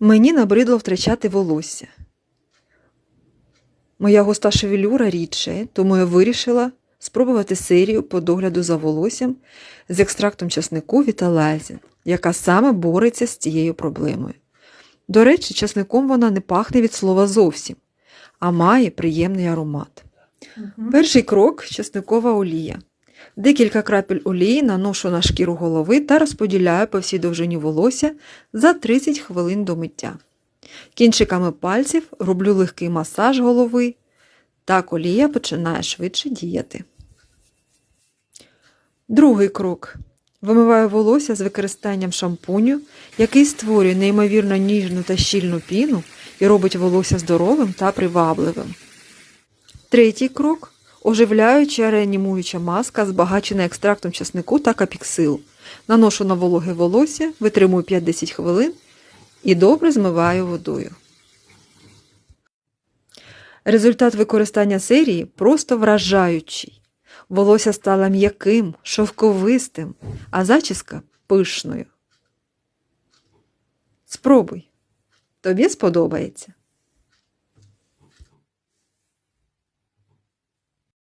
Мені набридло втрачати волосся. Моя густа шевелюра рідше, тому я вирішила спробувати серію по догляду за волоссям з екстрактом часнику Віталайзін, яка саме бореться з цією проблемою. До речі, часником вона не пахне від слова зовсім, а має приємний аромат. Перший крок часникова олія. Декілька крапель олії наношу на шкіру голови та розподіляю по всій довжині волосся за 30 хвилин до миття. Кінчиками пальців роблю легкий масаж голови. Так олія починає швидше діяти. Другий крок. Вимиваю волосся з використанням шампуню, який створює неймовірно ніжну та щільну піну і робить волосся здоровим та привабливим. Третій крок оживляюча реанімуюча маска, збагачена екстрактом часнику та капіксил. Наношу на вологе волосся, витримую 5-10 хвилин і добре змиваю водою. Результат використання серії просто вражаючий. Волосся стало м'яким, шовковистим, а зачіска пишною. Спробуй. Тобі сподобається.